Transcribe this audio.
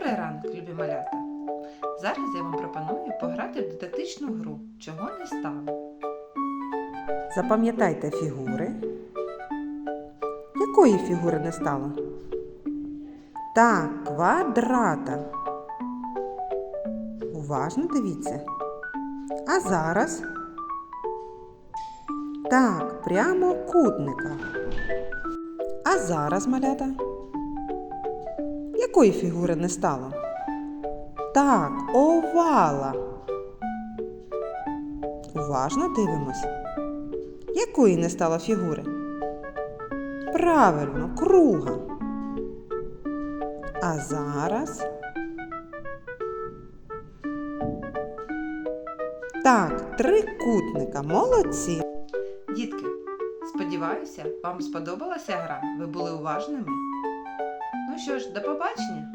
Добрий ранок, любі малята! Зараз я вам пропоную пограти в дидактичну гру Чого не стало. Запам'ятайте фігури. Якої фігури не стало? Так, квадрата. Уважно дивіться. А зараз? Так, прямокутника. А зараз, малята? Якої фігури не стало? Так, овала. Уважно дивимось. Якої не стало фігури? Правильно, круга. А зараз. Так, трикутника. Молодці. Дітки, сподіваюся, вам сподобалася гра? Ви були уважними? Ну що ж, до побачення!